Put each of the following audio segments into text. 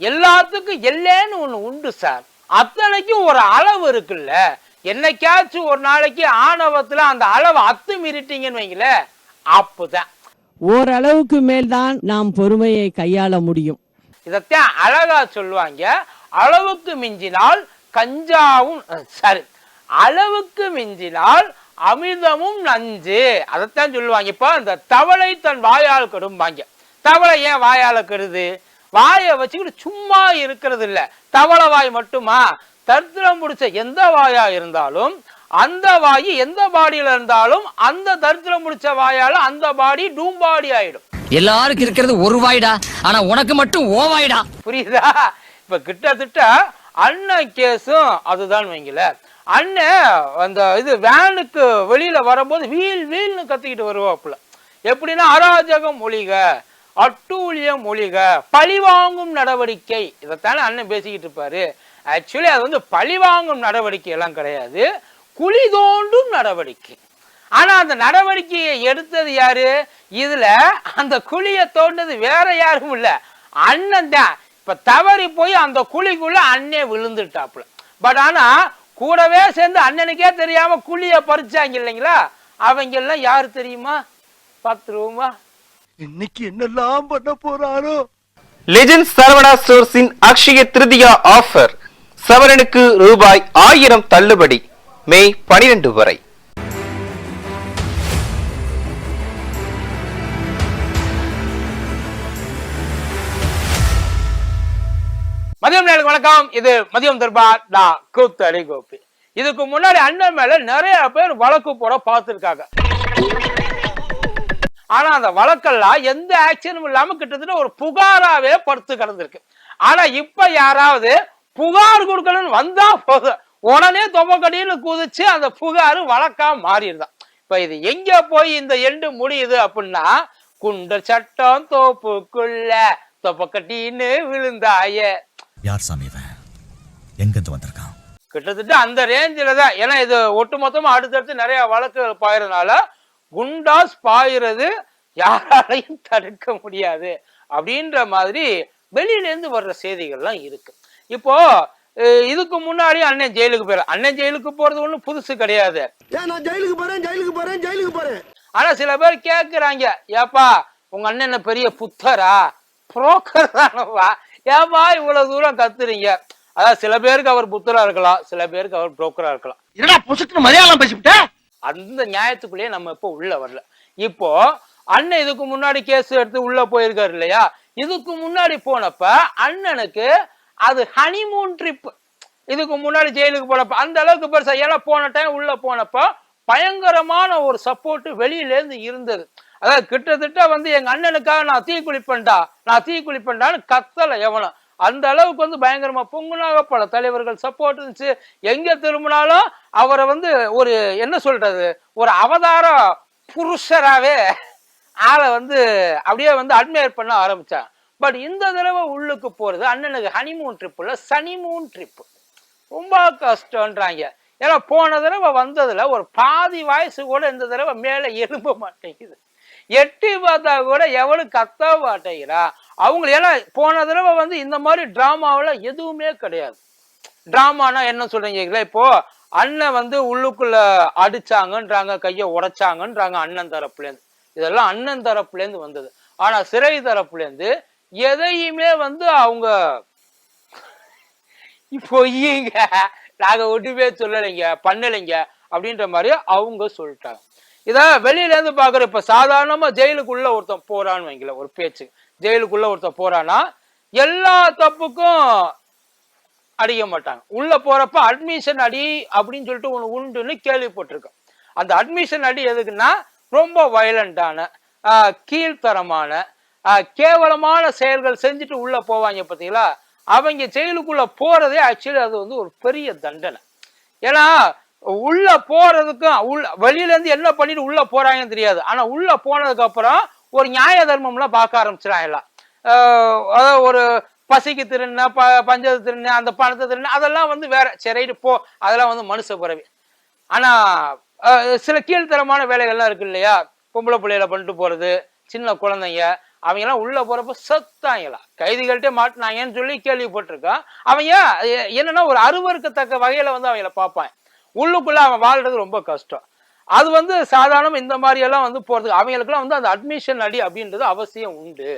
எல்லாத்துக்கும் எல்லைன்னு ஒண்ணு உண்டு சார். அத்தனைக்கும் ஒரு அளவு இருக்குல்ல. என்னைக்காச்சும் ஒரு நாளைக்கு ஆணவத்துல அந்த அளவு அத்து மீறிட்டீங்கன்னு வைங்களேன் அப்போதான். ஓரளவுக்கு மேல்தான் நாம் பொறுமையை கையாள முடியும். இதைத்தான் அழகா சொல்லுவாங்க. அளவுக்கு மிஞ்சினால் கஞ்சாவும் சாரி. அளவுக்கு மிஞ்சினால் அமிர்தமும் நஞ்சு. அதைத்தான் சொல்லுவாங்க. இப்போ இந்த தவளை தன் வாயால் கெடும்பாங்க. தவளை ஏன் வாயால கெடுது? வாயை வச்சுக்கிட்டு சும்மா இருக்கிறது இல்ல தவளை வாய் மட்டுமா? தரித்திரம் பிடிச்ச எந்த வாயா இருந்தாலும் அந்த வாய் எந்த பாடியில இருந்தாலும் அந்த தரித்திரம் பிடிச்ச வாயால அந்த பாடி டூம்பாடி ஆயிடும். எல்லாருக்கும் இருக்கிறது ஒரு வாய்டா. ஆனா உனக்கு மட்டும் ஓ வாய்டா. புரியுதா? இப்ப கிட்டத்தட்ட அண்ணன் கேஸும் அதுதான் வைங்கள. அண்ணன் அந்த இது வேனுக்கு வெளியில வரும்போது வீல் வீல்னு கத்திக்கிட்டு வருவாப்புல. எப்படின்னா அராஜகம் ஒழிக அட்டூழிய மொழிக பழிவாங்கும் நடவடிக்கை. இதைத்தானே அண்ணன் பேசிக்கிட்டு இருப்பாரு. ஆக்சுவலி அது வந்து பழிவாங்கும் நடவடிக்கை எல்லாம் கிடையாது. குழி தோண்டும் நடவடிக்கை. ஆனால் அந்த நடவடிக்கையை எடுத்தது யாரு? இதுல அந்த குழியை தோண்டது வேற யாரும் இல்லை. அண்ணன் தான். இப்போ தவறி போய் அந்த குழிக்குள்ள அண்ணே விழுந்துட்டாப்புல. பட் ஆனால் கூடவே சேர்ந்து அண்ணனுக்கே தெரியாம குழியை பறிச்சாங்க இல்லைங்களா? அவங்க எல்லாம் யாரு தெரியுமா? ரூபா இன்னைக்கு என்னெல்லாம் பண்ண போறாரோ? லெஜெண்ட் சரவணா ஸ்டோர்ஸின் அக்ஷய திருதியா ஆஃபர் சவரனுக்கு ரூபாய் ஆயிரம் தள்ளுபடி. மே பனிரெண்டு வரை. மதியம் நேரம் வணக்கம். இது மதியம் தர்பார் நான் கூத்தடி கோபி. இதுக்கு முன்னாடி அண்ணன் மேல நிறைய பேர் வழக்கு போட பார்த்திருக்காங்க. ஆனா அந்த வழக்கெல்லாம் எந்த ஆக்ஷனும் இல்லாம கிட்டத்தட்ட ஒரு புகாராவே படுத்து கிடந்திருக்கு. ஆனா இப்ப யாராவது புகார் கொடுக்கணும்னு வந்தா போதும். உடனே தொப்பக்கடின்னு குதிச்சு அந்த புகார் வழக்கா மாறிடுதான் இப்ப இது எங்க போய் இந்த எண்டு முடியுது அப்படின்னா குண்டர் சட்டம் தோப்புக்குள்ள தொப்பக்கட்டின்னு விழுந்தாயே. யார் சாமி எங்கிருந்து வந்திருக்கான்? கிட்டத்தட்ட அந்த ரேஞ்சில தான். ஏன்னா இது ஒட்டுமொத்தமா அடுத்தடுத்து நிறைய வழக்குகள் பாயறதுனால குண்டாஸ் பாயிறது யாராலையும் தடுக்க முடியாது. அப்படின்ற மாதிரி வெளியில இருந்து வர்ற செய்திகள்லாம் இருக்கு. இப்போ இதுக்கு முன்னாடி அண்ணன் ஜெயிலுக்கு போயிரு அண்ணன் ஜெயிலுக்கு போறது ஒண்ணும் புதுசு கிடையாது. நான் ஜெயிலுக்கு போறேன் ஜெயிலுக்கு போறேன் ஜெயிலுக்கு போறேன். ஆனா சில பேர் கேக்குறாங்க ஏப்பா உங்க அண்ணன் என்ன பெரிய புத்தரா? புரோக்கர் தானவா ஏப்பா இவ்வளவு தூரம் கத்துறீங்க? அதாவது சில பேருக்கு அவர் புத்தரா இருக்கலாம் சில பேருக்கு அவர் புரோக்கரா இருக்கலாம். என்னடா புசுக்கு மலையாளம் பேசிவிட்ட? அந்த நியாயத்துக்குள்ளேயே நம்ம இப்போ உள்ள வரல. இப்போ அண்ணன் இதுக்கு முன்னாடி கேஸ் எடுத்து உள்ள போயிருக்காரு இல்லையா? இதுக்கு முன்னாடி போனப்ப அண்ணனுக்கு அது ஹனிமூன் ட்ரிப் இதுக்கு முன்னாடி ஜெயிலுக்கு போனப்ப அந்த அளவுக்கு பெருசா ஏன்னா போன டைம் உள்ள போனப்ப பயங்கரமான ஒரு சப்போர்ட் வெளியில இருந்து இருந்தது. அதாவது கிட்டத்தட்ட வந்து எங்க அண்ணனுக்காக நான் தீ குளிப்பேன்டா நான் தீ குளிப்பேன்டான்னு எவனும். அந்த அளவுக்கு வந்து பயங்கரமா பொங்குனாக பல தலைவர்கள் சப்போர்ட் இருந்துச்சு. எங்க திரும்பினாலும் அவரை வந்து ஒரு என்ன சொல்றது ஒரு அவதார புருஷராகவே ஆளை வந்து அப்படியே வந்து அட்மையர் பண்ண ஆரம்பிச்சான் பட் இந்த தடவை உள்ளுக்கு போகிறது அண்ணனுக்கு ஹனிமூன் ட்ரிப் இல்ல சனிமூன் ட்ரிப்பு ரொம்ப கஷ்டன்றாங்க ஏன்னா போன தடவை வந்ததில் ஒரு பாதி வாய்ஸு கூட இந்த தடவை மேலே எழும்ப மாட்டேங்குது. எட்டி பார்த்தா கூட எவனும் கத்த மாட்டேங்கிறா. அவங்க ஏன்னா போன தடவை வந்து இந்த மாதிரி டிராமாவில் எதுவுமே கிடையாது. டிராமானா என்ன சொல்றீங்களா இப்போ அண்ணன் வந்து உள்ளுக்குள்ள அடிச்சாங்கன்றாங்க கையை உடைச்சாங்கன்றாங்க அண்ணன் தரப்புலேருந்து இதெல்லாம் அண்ணன் தரப்புலேருந்து வந்தது. ஆனா சிறை தரப்புலேருந்து எதையுமே வந்து அவங்க பொய்யுங்க நாங்க ஒட்டுமே சொல்லலைங்க பண்ணலைங்க அப்படின்ற மாதிரி அவங்க சொல்லிட்டாங்க. இதை வெளியிலேருந்து பார்க்குற இப்போ சாதாரணமாக ஜெயிலுக்குள்ளே ஒருத்தன் போகிறான்னு வைங்கள ஒரு பேச்சு. ஜெயிலுக்குள்ளே ஒருத்தன் போகிறான்னா எல்லா தப்புக்கும் அடிக்க மாட்டாங்க. உள்ளே போகிறப்ப அட்மிஷன் அடி அப்படின்னு சொல்லிட்டு ஒன்று உண்டுன்னு கேள்விப்பட்டிருக்கோம். அந்த அட்மிஷன் அடி எதுக்குன்னா ரொம்ப வயலண்டான கீழ்த்தரமான கேவலமான செயல்கள் செஞ்சுட்டு உள்ளே போவாங்க பார்த்தீங்களா அவங்க ஜெயிலுக்குள்ளே போகிறதே ஆக்சுவலி அது வந்து ஒரு பெரிய தண்டனை. ஏன்னா உள்ள போறதுக்கும் உள்ள வெளியில இருந்து என்ன பண்ணிட்டு உள்ள போறாங்கன்னு தெரியாது. ஆனா உள்ள போனதுக்கு அப்புறம் ஒரு நியாய தர்மம்லாம் பார்க்க ஆரம்பிச்சிடாங்க எல்லாம் அதாவது ஒரு பசிக்கு திருண்ண ப பஞ்சத்து திருண்ண அந்த பணத்தை திருண்ண அதெல்லாம் வந்து வேற சரிட்டு போ அதெல்லாம் வந்து மனுஷ பிறவி. ஆனா சில கீழ்த்தரமான வேலைகள்லாம் இருக்கு இல்லையா? பொம்பளை பிள்ளையில பண்ணிட்டு போறது சின்ன குழந்தைங்க அவங்க எல்லாம் உள்ள போறப்ப செத்தாங்களா கைதிகள்கிட்ட மாட்டினாங்கன்னு சொல்லி கேள்விப்பட்டிருக்கான் அவங்க என்னன்னா ஒரு அருவருக்கத்தக்க வகையில வந்து அவங்கள பார்ப்பான் உள்ளுக்குள்ள அவன் வாழ்றது ரொம்ப கஷ்டம். அது வந்து சாதாரண இந்த மாதிரி எல்லாம் வந்து போறதுக்கு அவங்களுக்குலாம் வந்து அந்த அட்மிஷன் அடி அப்படின்றது அவசியம் உண்டு.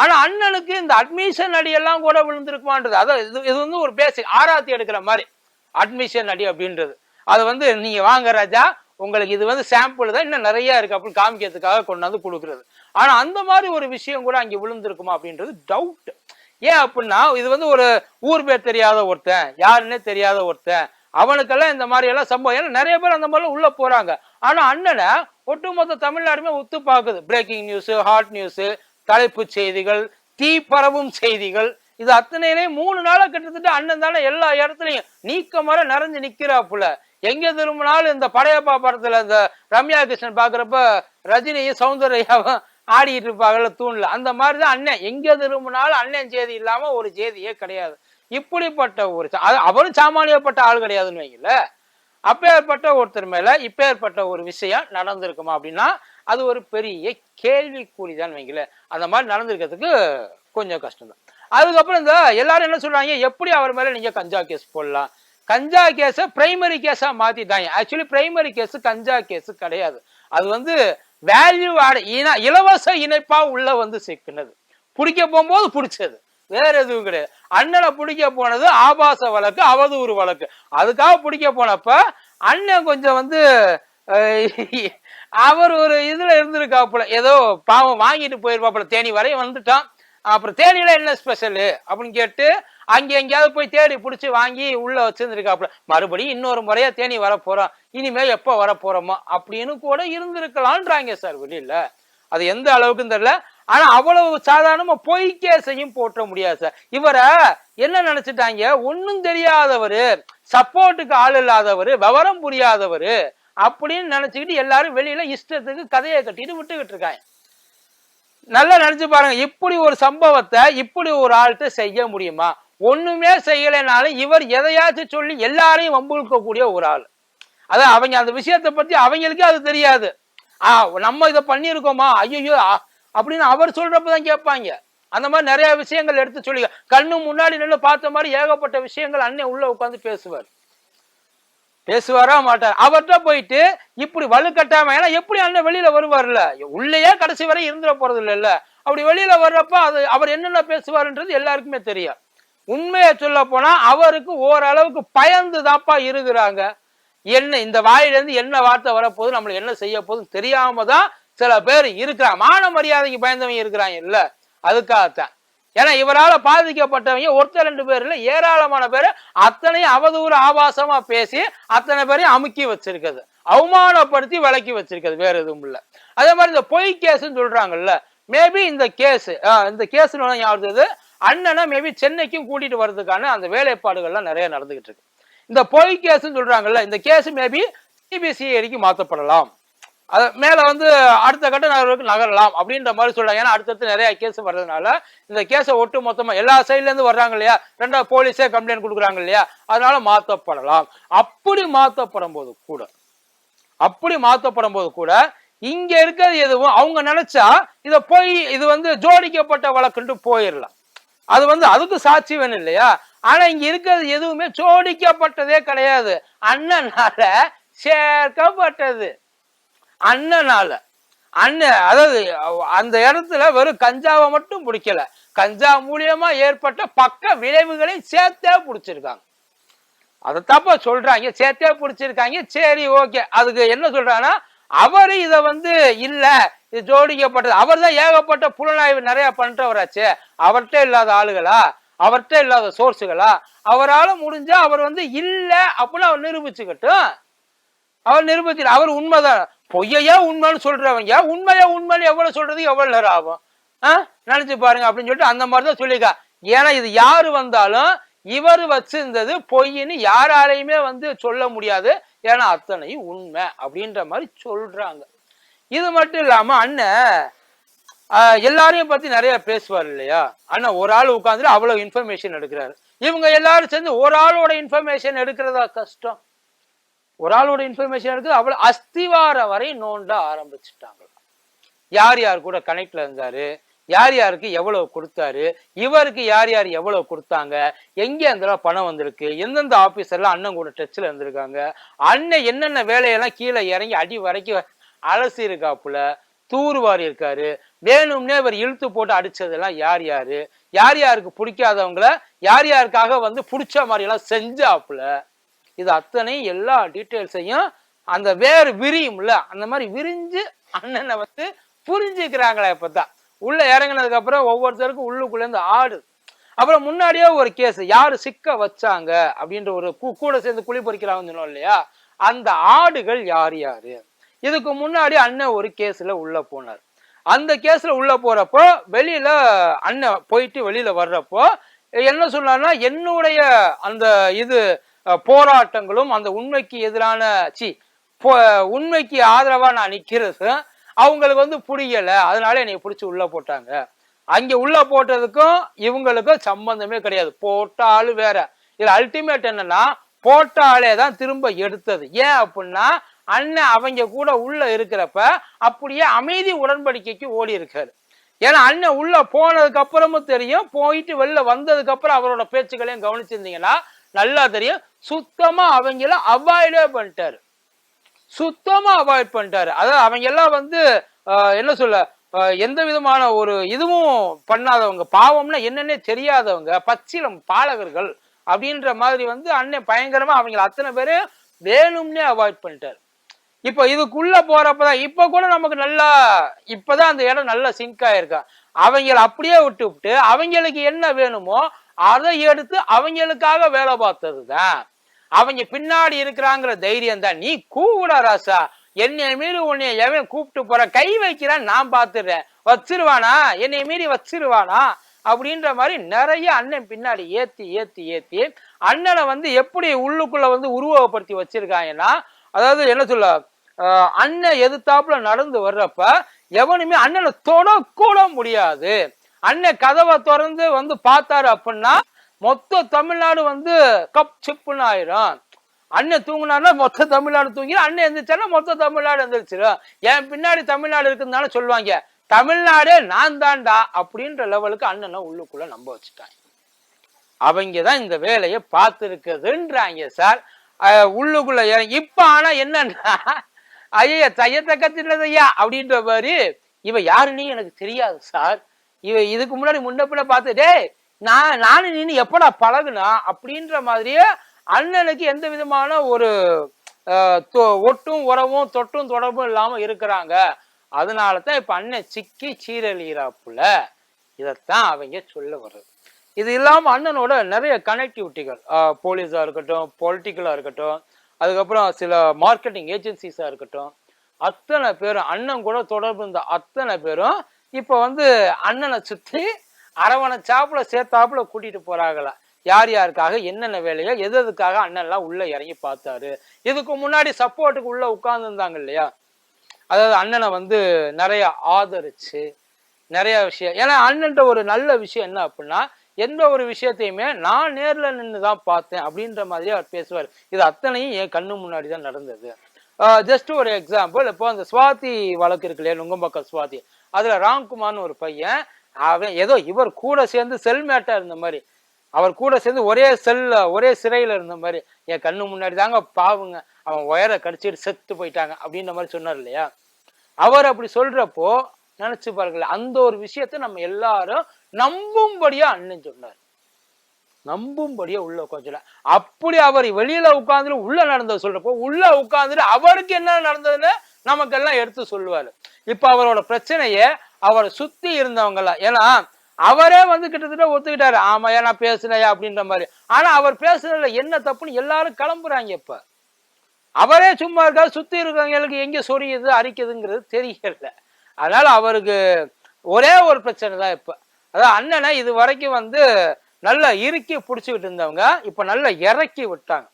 ஆனா அண்ணனுக்கு இந்த அட்மிஷன் அடி எல்லாம் கூட விழுந்திருக்குமான்றது அதான் இது இது வந்து ஒரு பேசிக் ஆராத்தி எடுக்கிற மாதிரி. அட்மிஷன் அடி அப்படின்றது. அது வந்து நீங்க வாங்க ராஜா உங்களுக்கு இது வந்து சாம்பிள் தான் இன்னும் நிறைய இருக்கு அப்படின்னு காமிக்கிறதுக்காக கொண்டாந்து கொடுக்குறது. ஆனா அந்த மாதிரி ஒரு விஷயம் கூட அங்கே விழுந்திருக்குமா அப்படின்றது டவுட் ஏன் அப்படின்னா இது வந்து ஒரு ஊர் பேர் தெரியாத ஒருத்தன் யாருன்னே தெரியாத ஒருத்தன் அவனுக்கெல்லாம் இந்த மாதிரி எல்லாம் சம்பவம். ஏன்னா நிறைய பேர் அந்த மாதிரிலாம் உள்ள போறாங்க. ஆனா அண்ணனை ஒட்டுமொத்த தமிழ்நாடுமே ஒத்து பார்க்குது. பிரேக்கிங் நியூஸ் ஹாட் நியூஸ் தலைப்புச் செய்திகள் தீ பரவும் செய்திகள். இது அத்தனையிலையும் மூணு நாளா கிட்டத்தட்ட அண்ணன் தானே எல்லா இடத்துலையும் நீக்க மர நிறைஞ்சு நிக்கிறாப்புல. எங்க திரும்பினாலும் இந்த படையப்பா படத்துல இந்த ரம்யா கிருஷ்ணன் பாக்குறப்ப ரஜினியும் சௌந்தர்யாவும் ஆடிட்டு இருப்பாங்கல்ல தூண்ல. அந்த மாதிரிதான் அண்ணன். எங்க திரும்பினாலும் அண்ணன் செய்தி இல்லாம ஒரு செய்தியே கிடையாது. இப்படிப்பட்ட ஒரு அவரும் சாமானியப்பட்ட ஆள் கிடையாதுன்னு வைங்கள. அப்பேற்பட்ட ஒருத்தர் மேல இப்பேற்பட்ட ஒரு விஷயம் நடந்திருக்குமா அப்படின்னா அது ஒரு பெரிய கேள்விக்குறிதான் வைங்கள. அந்த மாதிரி நடந்திருக்கிறதுக்கு கொஞ்சம் கஷ்டம்தான். அதுக்கப்புறம் இந்த எல்லாரும் என்ன சொல்றாங்க எப்படி அவர் மேல நீங்க கஞ்சா கேஸ் போடலாம்? கஞ்சா கேஸ பிரைமரி கேஸா மாத்திட்டாங்க. ஆக்சுவலி பிரைமரி கேஸ் கஞ்சா கேஸ் கிடையாது. அது வந்து வேல்யூ ஆட இன இலவச இணைப்பா உள்ள வந்து சிக்கினது. பிடிக்க போகும்போது பிடிச்சது. வேற எதுவும் கிடையாது. அண்ணனை பிடிக்க போனது ஆபாச வழக்கு அவதூறு வழக்கு. அதுக்காக பிடிக்க போனப்ப அண்ணன் கொஞ்சம் வந்து அவர் ஒரு இதுல இருந்திருக்காப்புல. ஏதோ பாவம் வாங்கிட்டு போயிருப்பாப்புல. தேனி வரையும் வந்துட்டான். அப்புறம் தேனியில என்ன ஸ்பெஷலு அப்படின்னு கேட்டு அங்க எங்கேயாவது போய் தேடி பிடிச்சி வாங்கி உள்ள வச்சிருந்துருக்காப்புல. மறுபடியும் இன்னொரு முறையா தேனி வரப்போறோம் இனிமே எப்போ வரப்போறோமோ அப்படின்னு கூட இருந்திருக்கலான்றாங்க சார் வெளியில. அது எந்த அளவுக்குன்னு தெரியல. ஆனா அவ்வளவு சாதாரணமா பொய் கேஸையும் போற்ற முடியாது சார். இவரை என்ன நினைச்சிட்டாங்க? ஒன்னும் தெரியாதவரு சப்போர்ட்டுக்கு ஆள் இல்லாதவரு விவரம் புரியாதவரு அப்படின்னு நினைச்சுக்கிட்டு எல்லாரும் வெளியில இஷ்டத்துக்கு கதையை கட்டிட்டு விட்டுக்கிட்டு இருக்காங்க. நல்லா நினைச்சு பாருங்க இப்படி ஒரு சம்பவத்தை இப்படி ஒரு ஆள்கிட்ட செய்ய முடியுமா? ஒண்ணுமே செய்யலைனாலும் இவர் எதையாச்சும் சொல்லி எல்லாரையும் வம்புழுக்கக்கூடிய ஒரு ஆள். அதான் அவங்க அந்த விஷயத்தை பத்தி அவங்களுக்கே அது தெரியாது. ஆ நம்ம இதை பண்ணியிருக்கோமா? ஐயோ அப்படின்னு அவர் சொல்றப்பதான் கேட்பாங்க. அந்த மாதிரி நிறைய விஷயங்கள் எடுத்து சொல்லி கண்ணு முன்னாடி நின்று பார்த்த மாதிரி ஏகப்பட்ட விஷயங்கள் அண்ணன் உள்ள உட்காந்து பேசுவார். பேசுவாரா மாட்டார். அவர்கிட்ட போயிட்டு இப்படி வலுக்கட்டாம ஏன்னா எப்படி அண்ணன் வெளியில வருவார்ல? உள்ளேயே கடைசி வரை இருந்துட போறது இல்லைல்ல அப்படி வெளியில வர்றப்ப அது அவர் என்னென்ன பேசுவாருன்றது எல்லாருக்குமே தெரியும். உண்மையை சொல்ல போனா அவருக்கு ஓரளவுக்கு பயந்து தாப்பா இருக்கிறாங்க. என்ன இந்த வாயிலிருந்து என்ன வார்த்தை வரப்போகுது நம்மளுக்கு என்ன செய்ய போகுது தெரியாம தான் சில பேர் இருக்கிறான் மான மரியாதைக்கு பயந்தவங்க இருக்கிறாங்க. இல்ல அதுக்காகத்தான். ஏன்னா இவரால பாதிக்கப்பட்டவங்க ஒருத்தர் ரெண்டு பேர் இல்ல ஏராளமான பேர் அத்தனையும் அவதூறு ஆபாசமா பேசி அத்தனை பேரையும் அமுக்கி வச்சிருக்குது. அவமானப்படுத்தி விலக்கி வச்சிருக்குது வேற எதுவும் இல்ல. அதே மாதிரி இந்த பொய் கேஸ்ன்னு சொல்றாங்கல்ல மேபி இந்த கேஸ் இந்த கேஸ் யாருது அண்ணனை மேபி சென்னைக்கும் கூட்டிட்டு வர்றதுக்கான அந்த வேலைப்பாடுகள்லாம் நிறைய நடந்துகிட்டு இருக்கு. இந்த பொய் கேஸ்ன்னு சொல்றாங்கல்ல இந்த கேஸ் மேபி சிபிசிஐடிக்கு மாற்றப்படலாம் அது மேல வந்து அடுத்த கட்ட நகர்வுக்கு நகரலாம் அப்படின்ற மாதிரி சொல்றாங்க. ஏன்னா அடுத்தடுத்து நிறைய கேஸ் வர்றதுனால இந்த கேஸை ஒட்டு மொத்தமா எல்லா சைட்ல இருந்து வர்றாங்க இல்லையா? ரெண்டாவது போலீஸே கம்ப்ளைண்ட் கொடுக்குறாங்க இல்லையா? அதனால மாற்றப்படலாம் அப்படி மாற்றப்படும் போது கூட அப்படி மாற்றப்படும் போது கூட இங்க இருக்கிறது எதுவும் அவங்க நினைச்சா இத போய் இது வந்து ஜோடிக்கப்பட்ட வழக்குன்ட்டு போயிடலாம் அது வந்து அதுக்கு சாட்சி வேணும் இல்லையா? ஆனா இங்க இருக்கிறது எதுவுமே ஜோடிக்கப்பட்டதே கிடையாது. அண்ணனால சேர்க்கப்பட்டது. அண்ணனால. அண்ணன் அதாவது அந்த இடத்துல வெறும் கஞ்சாவை மட்டும் பிடிக்கல. கஞ்சா மூலியமா ஏற்பட்ட பக்க விளைவுகளை சேர்த்தே பிடிச்சிருக்காங்க. அதை தப்பா சொல்றாங்க சேர்த்தே பிடிச்சிருக்காங்க. சரி ஓகே. அதுக்கு என்ன சொல்றாங்கன்னா அவரு இதை வந்து இல்ல இது ஜோடிக்கப்பட்டது. அவர் தான் ஏகப்பட்ட புலனாய்வு நிறைய பண்றவராச்சு. அவர்கிட்ட இல்லாத ஆளுகளா? அவர்கிட்ட இல்லாத சோர்ஸுகளா? அவரால் முடிஞ்சா அவர் வந்து இல்லை அப்படின்னு அவர் நிரூபிச்சுக்கட்டும். அவர் நிரூபிச்சு அவர் உண்மைதான். பொய்யையா உண்மைன்னு சொல்றவங்க உண்மையா உண்மைன்னு எவ்வளவு சொல்றது? எவ்வளவு நேரம் ஆகும்? ஆ? நினைச்சு பாருங்க அப்படின்னு சொல்லிட்டு அந்த மாதிரி தான் சொல்லியிருக்கா. ஏன்னா இது யாரு வந்தாலும் இவர் வச்சிருந்தது பொய்ன்னு யாராலையுமே வந்து சொல்ல முடியாது. ஏன்னா அத்தனையும் உண்மை அப்படின்ற மாதிரி சொல்றாங்க. இது மட்டும் இல்லாம அண்ணன் எல்லாரையும் பத்தி நிறைய பேசுவார் இல்லையா? அண்ணன் ஒரு ஆள் உட்காந்துட்டு அவ்வளவு இன்ஃபர்மேஷன் எடுக்கிறாரு. இவங்க எல்லாரும் சேர்ந்து ஒரு ஆளோட இன்ஃபர்மேஷன் எடுக்கிறதா கஷ்டம். ஒரு ஆளோட இன்ஃபர்மேஷன் எடுத்து அவ்வளோ அஸ்திவார வரை நோண்ட ஆரம்பிச்சுட்டாங்க. யார் யார் கூட கனெக்ட்ல இருந்தாரு? யார் யாருக்கு எவ்வளவு கொடுத்தாரு? இவருக்கு யார் யார் எவ்வளவு கொடுத்தாங்க? எங்கே அந்த பணம் வந்திருக்கு? எந்தெந்த ஆஃபீஸர்லாம் அண்ணன் கூட டச்சில் இருந்திருக்காங்க? அண்ணன் என்னென்ன வேலையெல்லாம் கீழே இறங்கி அடி வரைக்கும் அலசி இருக்காப்புல? தூர்வாரி இருக்காரு. வேணும்னே இவர் இழுத்து போட்டு அடிச்சதெல்லாம் யார் யாரு? யார் யாருக்கு பிடிக்காதவங்கள யார் யாருக்காக வந்து பிடிச்ச மாதிரியெல்லாம் செஞ்சாப்புல? இது அத்தனை எல்லா டீட்டெயில்ஸையும் அந்த வேறு விரியும்ல அந்த மாதிரி விரிஞ்சு அண்ணனை வந்து புரிஞ்சுக்கிறாங்களே இப்பதான். உள்ள இறங்கினதுக்கு அப்புறம் ஒவ்வொருத்தருக்கும் உள்ளுக்குள்ள இருந்து ஆடு. அப்புறம் முன்னாடியே ஒரு கேஸ் யாரு சிக்க வச்சாங்க அப்படின்ற ஒரு கூட சேர்ந்து குழி பறிக்கிறாங்கன்னு சொன்னோம் இல்லையா? அந்த ஆடுகள் யார் யாரு? இதுக்கு முன்னாடி அண்ணன் ஒரு கேஸ்ல உள்ள போனார். அந்த கேஸ்ல உள்ள போறப்போ வெளியில அண்ணன் போயிட்டு வெளியில வர்றப்போ என்ன சொன்னார்னா என்னுடைய அந்த இது போராட்டங்களும் அந்த உண்மைக்கு எதிரான சி உண்மைக்கு ஆதரவா நான் நிக்கிறது அவங்களுக்கு வந்து புரியல. அதனால என்னை பிடிச்சி உள்ள போட்டாங்க. அங்க உள்ள போட்டதுக்கும் இவங்களுக்கும் சம்பந்தமே கிடையாது. போட்ட ஆளு வேற. இதுல அல்டிமேட் என்னன்னா போட்ட ஆளே தான் திரும்ப எடுத்தது. ஏன் அப்படின்னா அண்ணன் அவங்க கூட உள்ள இருக்கிறப்ப அப்படியே அமைதி உடன்படிக்கைக்கு ஓடி இருக்காரு. ஏன்னா அண்ணன் உள்ள போனதுக்கு அப்புறமும் தெரியும். போயிட்டு வெளில வந்ததுக்கு அப்புறம் அவரோட பேச்சுக்களையும் கவனிச்சிருந்தீங்கன்னா நல்லா தெரியும். சுத்தமா அவங்கள அவாய்டே பண்ணிட்டாரு. சுத்தமா அவாய்ட் பண்ணிட்டாரு. அதாவது அவங்க எல்லாம் வந்து என்ன சொல்ல எந்த விதமான ஒரு இதுவும் பண்ணாதவங்க பாவம்னா என்னன்னே தெரியாதவங்க பச்சிலம் பாலகர்கள் அப்படின்ற மாதிரி வந்து அண்ணன் பயங்கரமா அவங்கள அத்தனை பேரையும் வேணும்னே அவாய்ட் பண்ணிட்டாரு. இப்போ இதுக்குள்ள போறப்பதான் இப்ப கூட நமக்கு நல்லா இப்பதான் அந்த இடம் நல்லா சிங்க் ஆயிருக்கா? அவங்கள அப்படியே விட்டு விட்டு அவங்களுக்கு என்ன வேணுமோ அதை எடுத்து அவங்களுக்காக வேலை பார்த்தது தான் அவங்க பின்னாடி இருக்கிறாங்கிற தைரியம் தான். நீ கூப்பிட ராசா. என்னை மீறி உன்னை எவன் கூப்பிட்டு போற? கை வைக்கிறான் நான் பார்த்துடுறேன். வச்சிருவானா? என்னை மீறி வச்சிருவானா? அப்படின்ற மாதிரி நிறைய அண்ணன் பின்னாடி ஏத்தி ஏத்தி ஏத்தி அண்ணனை வந்து எப்படி உள்ளுக்குள்ள வந்து உருவகப்படுத்தி வச்சிருக்காங்கன்னா அதாவது என்ன சொல்ல அண்ணன் எதிர்த்தாப்புல நடந்து வர்றப்ப எவனுமே அண்ணனை தொடக்கூட முடியாது. அண்ணன் கதவை திறந்து வந்து பார்த்தாரு அப்படின்னா மொத்த தமிழ்நாடு வந்து கப் சிப்புன்னு ஆயிரும். அண்ணன் தூங்கினாருன்னா மொத்த தமிழ்நாடு தூங்கி அண்ணன் எந்திரிச்சாருன்னா மொத்த தமிழ்நாடு எந்திரிச்சிடும் என் பின்னாடி தமிழ்நாடு இருக்குதுனால சொல்லுவாங்க. தமிழ்நாடே நான் தான்டா அப்படின்ற லெவலுக்கு அண்ணனை உள்ளுக்குள்ள நம்ப வச்சுட்டாங்க. அவங்க தான் இந்த வேலையை பார்த்துருக்குதுன்றாங்க சார். உள்ளுக்குள்ள இறங்கி இப்ப ஆனா என்னன்னா ஐயா தையத்தை கத்தினதையா அப்படின்ற மாதிரி இவ யாருன்னு எனக்கு தெரியாது சார். இவ இதுக்கு முன்னாடி முன்ன பார்த்து டே நான் நானும் நீ எப்படா பழகுனா? அப்படின்ற மாதிரியே அண்ணனுக்கு எந்த விதமான ஒரு தொ- ஒட்டும் உறவும் தொட்டும் தொடர்பும் இல்லாம இருக்கிறாங்க. அதனால தான் இப்ப அண்ணன் சிக்கி சீரழிகிறாப்புல இதைத்தான் அவங்க சொல்ல வர்றது. இது இல்லாம அண்ணனோட நிறைய கனெக்டிவிட்டிகள் போலீஸா இருக்கட்டும் பொலிட்டிக்கலா இருக்கட்டும் அதுக்கப்புறம் சில மார்க்கெட்டிங் ஏஜென்சிஸா இருக்கட்டும் அத்தனை பேரும் அண்ணன் கூட தொடர்பு இருந்த அத்தனை பேரும் இப்போ வந்து அண்ணனை சுற்றி அரவணை சாப்பிட சேர்த்தாப்புல கூட்டிட்டு போறாங்களா? யார் யாருக்காக? என்னென்ன வேலையோ? எது எதுக்காக அண்ணன்லாம் உள்ள இறங்கி பார்த்தாரு? இதுக்கு முன்னாடி சப்போர்ட்டுக்கு உள்ள உட்கார்ந்துருந்தாங்க இல்லையா? அதாவது அண்ணனை வந்து நிறைய ஆதரிச்சு நிறைய விஷயம். ஏன்னா அண்ணன்ட்ட ஒரு நல்ல விஷயம் என்ன அப்படின்னா எந்த ஒரு விஷயத்தையுமே நான் நேரில் நின்று தான் பார்த்தேன் அப்படின்ற மாதிரி அவர் பேசுவார். இது அத்தனையும் என் கண்ணு முன்னாடி தான் நடந்தது. ஜஸ்ட் ஒரு எக்ஸாம்பிள் இப்போ அந்த சுவாதி வழக்கு இருக்கு இல்லையா நுங்கம்பாக்கம் சுவாதி. அதுல ராம்குமார்னு ஒரு பையன் அவன் ஏதோ இவர் கூட சேர்ந்து செல்மேட்டா இருந்த மாதிரி. அவர் கூட சேர்ந்து ஒரே செல்ல ஒரே சிறையில் இருந்த மாதிரி. என் கண்ணு முன்னாடி தாங்க பாவுங்க. அவன் ஒயரை கடிச்சிட்டு செத்து போயிட்டாங்க அப்படின்ற மாதிரி சொன்னார் இல்லையா? அவர் அப்படி சொல்றப்போ நினைச்சு பாருங்களேன் அந்த ஒரு விஷயத்தை நம்ம எல்லாரும் நம்பும்படியா அண்ணன் சொன்னார். நம்பும்படியே உள்ள உட்காந்துல அப்படி அவர் வெளியில உட்காந்துட்டு உள்ள நடந்தது சொல்றப்போ உள்ள உட்கார்ந்துட்டு அவருக்கு என்ன நடந்ததுன்னு நமக்கெல்லாம் எடுத்து சொல்லுவாரு. இப்ப அவரோட பிரச்சனைய அவரை சுத்தி இருந்தவங்கள ஏன்னா அவரே வந்து கிட்டத்தட்ட ஒத்துக்கிட்டாரு. ஆமாயா நான் பேசுனையா அப்படின்ற மாதிரி. ஆனா அவர் பேசுனதுல என்ன தப்புன்னு எல்லாரும் கிளம்புறாங்க இப்ப. அவரே சும்மா இருக்காரு சுத்தி இருக்கவங்களுக்கு எங்க சொரியுது அரிக்குதுங்கிறது தெரியல. அதனால அவருக்கு ஒரே ஒரு பிரச்சனை தான் இப்ப. அதாவது அண்ணனை இது வரைக்கும் வந்து நல்லா இறுக்கி பிடிச்சிக்கிட்டு இருந்தவங்க இப்போ நல்லா இறக்கி விட்டாங்க.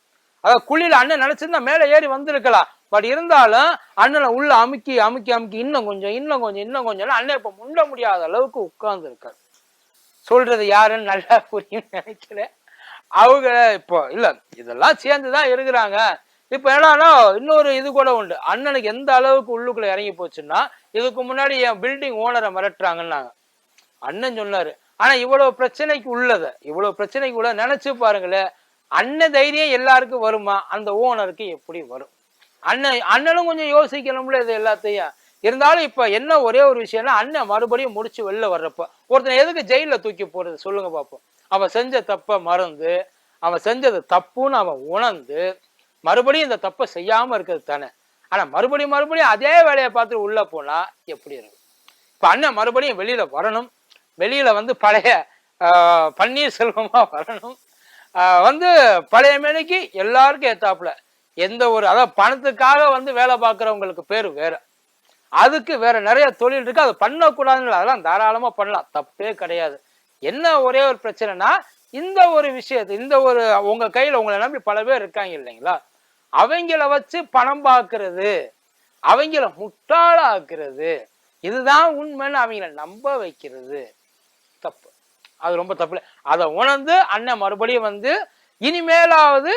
அதாவது குழியில் அண்ணன் நினச்சிருந்தா மேலே ஏறி வந்திருக்கலாம். பட் இருந்தாலும் அண்ணனை உள்ள அமுக்கி அமுக்கி அமுக்கி இன்னும் கொஞ்சம் இன்னும் கொஞ்சம் இன்னும் கொஞ்சம் அண்ணன் இப்போ முண்ட முடியாத அளவுக்கு உட்கார்ந்துருக்காரு. சொல்றது யாருன்னு நல்லா புரியும் நினைக்கிறேன். அவங்க இப்போ இல்லை இதெல்லாம் சேர்ந்து தான் இருக்கிறாங்க. இப்போ என்னன்னா இன்னொரு இது கூட உண்டு. அண்ணனுக்கு எந்த அளவுக்கு உள்ளுக்குள்ள இறங்கி போச்சுன்னா இதுக்கு முன்னாடி என் பில்டிங் ஓனரை மிரட்டுறாங்கன்னாங்க. அண்ணன் சொன்னாரு ஆனா இவ்வளவு பிரச்சனைக்கு உள்ளத இவ்வளவு பிரச்சனைக்கு உள்ள நினைச்சு பாருங்களேன் அண்ணன் தைரியம் எல்லாருக்கும் வருமா? அந்த ஓனருக்கு எப்படி வரும்? அண்ணன் அண்ணனும் கொஞ்சம் யோசிக்கணும்ல இது எல்லாத்தையும். இருந்தாலும் இப்ப என்ன ஒரே ஒரு விஷயம்னா அண்ணன் மறுபடியும் முடிச்சு வெளில வர்றப்ப ஒருத்தனை எதுக்கு ஜெயில தூக்கி போறது சொல்லுங்க பார்ப்போம் அவன் செஞ்ச தப்ப மறந்து அவன் செஞ்சது தப்புன்னு அவன் உணர்ந்து மறுபடியும் இந்த தப்பை செய்யாம இருக்கிறது தானே. ஆனா மறுபடியும் மறுபடியும் அதே வேலையை பார்த்து உள்ள போனா எப்படி இருக்கும்? இப்ப அண்ணன் மறுபடியும் வெளியில வரணும். வெளியில வந்து பழைய பன்னீர்செல்வமாக பன்னீர்செல்வமா வரணும். வந்து பழைய மேனிக்கு எல்லாருக்கும் ஏத்தாப்புல. எந்த ஒரு அதாவது பணத்துக்காக வந்து வேலை பார்க்குறவங்களுக்கு பேர் வேற. அதுக்கு வேற நிறைய தொழில் இருக்கு. அதை பண்ணக்கூடாதுன்னு அதெல்லாம் தாராளமா பண்ணலாம். தப்பே கிடையாது. என்ன ஒரே ஒரு பிரச்சனைனா இந்த ஒரு விஷயத்து இந்த ஒரு உங்க கையில உங்களை நம்பி பல பேர் இருக்காங்க இல்லைங்களா? அவங்கள வச்சு பணம் பார்க்கறது அவங்கள முட்டாளாக்குறது இதுதான் உண்மைன்னு அவங்கள நம்ப வைக்கிறது. அது ரொம்ப தப்பு அதை உணர்ந்து அண்ணன் மறுபடியும் வந்து இனிமேலாவது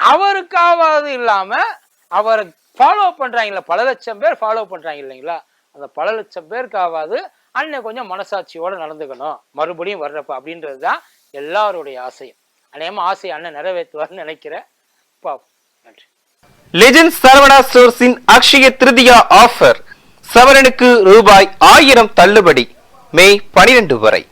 அவருக்காவது இல்லாம அவரை ஃபாலோ பண்றாங்கல்ல பல லட்சம் பேர் ஃபாலோ பண்றாங்க இல்லைங்களா? அந்த பல லட்சம் பேருக்காவது அண்ணன் கொஞ்சம் மனசாட்சியோட நடந்துக்கணும் மறுபடியும் வர்றப்ப அப்படின்றது தான் எல்லாருடைய ஆசையும். அநேகமா ஆசை அண்ணன் நிறைவேற்றுவார்னு நினைக்கிறேன். பாப்போம் நன்றி. லெஜண்ட் சரவணா ஸ்டோர்ஸின் அக்ஷய திருதியா ஆஃபர் சவரனுக்கு ரூபாய் ஆயிரம் தள்ளுபடி. மே பனிரெண்டு வரை.